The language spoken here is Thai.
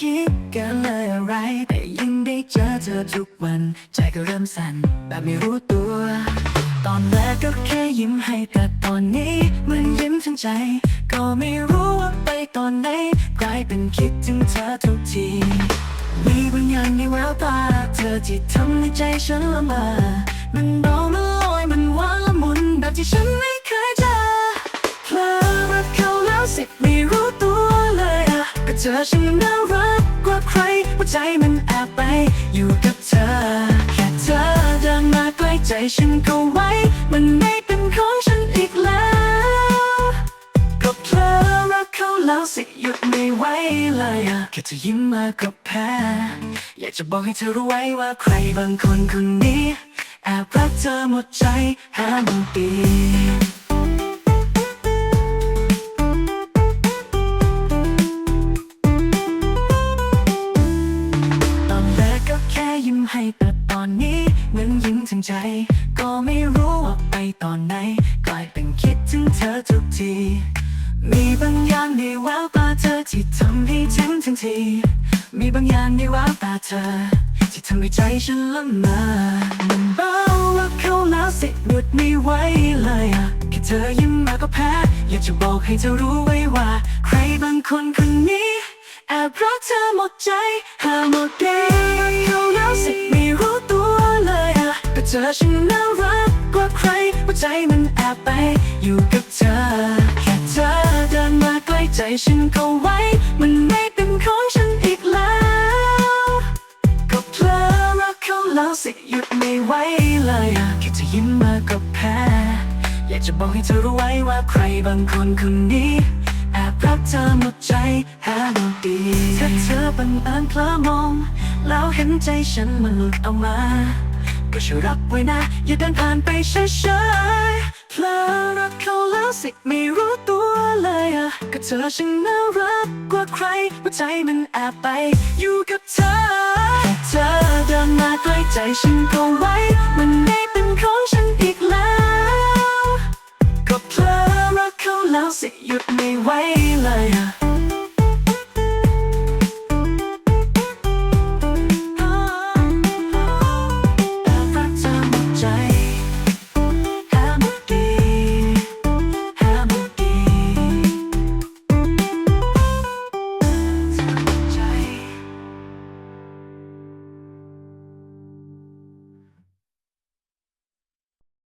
คิดกันเลยอะไร แต่ยิ่งได้เจอเธอทุกวัน ใจก็เริ่มสั่นแบบไม่รู้ตัว ตอนแรกก็แค่ยิ้มให้แต่ตอนนี้มันยิ้มทั้งใจ ก็ไม่รู้ว่าไปตอนไหนกลายเป็นคิดถึงเธอทุกทีมีบางอย่างในแววตา เธอที่ทำให้ใจฉันละเมอมันเบามันลอยมันหวาละมุนแบบที่ฉันไม่ เธอฉันน่ารักกว่าใครหัวใจมันแอบไปอยู่กับเธอ แค่เธอเดินมาใกล้ใจฉันก็ไว้ มันไม่เป็นของฉันอีกแล้วก็เพลอรักเขาแล้วสิหยุดไม่ไหวเลยอะแค่เธอยิ้มมาก็แพ้ อยากจะบอกให้เธอรู้ไว้ว่าใครบางคนคนนี้แอบรักเธอหมดใจหามันปี ให้แต่ตอนนี้เหมือนยิ้มถึงใจ ก็ไม่รู้ว่าไปตอนไหน กลายเป็นคิดถึงเธอทุกที มีบางอย่างในแววตาเธอที่ทำให้ฉันทั้งที มีบางอย่างในแววตาเธอ ที่ทำให้ใจฉันละเมอมันเบาว่าเขาแล้วสิหยุดไม่ไหวเลยอะแค่เธอยิ้มมาก็แพ้ อยากจะบอกให้เธอรู้ไว้ว่า ใครบางคนคนนี้แอบรักเธอหมดใจหาหมดเข อฉันน่ารักกว่าใครหัวใจมันแอบไปอยู่กับเธอ แค่เธอเดินมาใกล้ใจฉันก็ไว้ มันไม่เป็นของฉันอีกแล้ว ก็เพลอรักเขาแล้วสิหยุดไม่ไหวเลยแค่เธอยิ้มมาก็แพ้ อยากจะบอกให้เธอรู้ไว้ว่าใครบางคนคนนี้แอบรักเธอหมดใจหาดูดีถ้าเธอบังเอิญเพลอมอง แล้วเห็นใจฉันมันหลุดออกมา ก็ช่วยรับไว้นะ อย่าเดินผ่านไปเฉยๆเพลอรักเขาแล้วสิไม่รู้ตัวเลยอะก็เธอช่างน่ารักกว่าใครหัวใจมันแอบไป อยู่กับเธอ เธอเดินมาใกล้ใจฉันก็ไว้มันไม่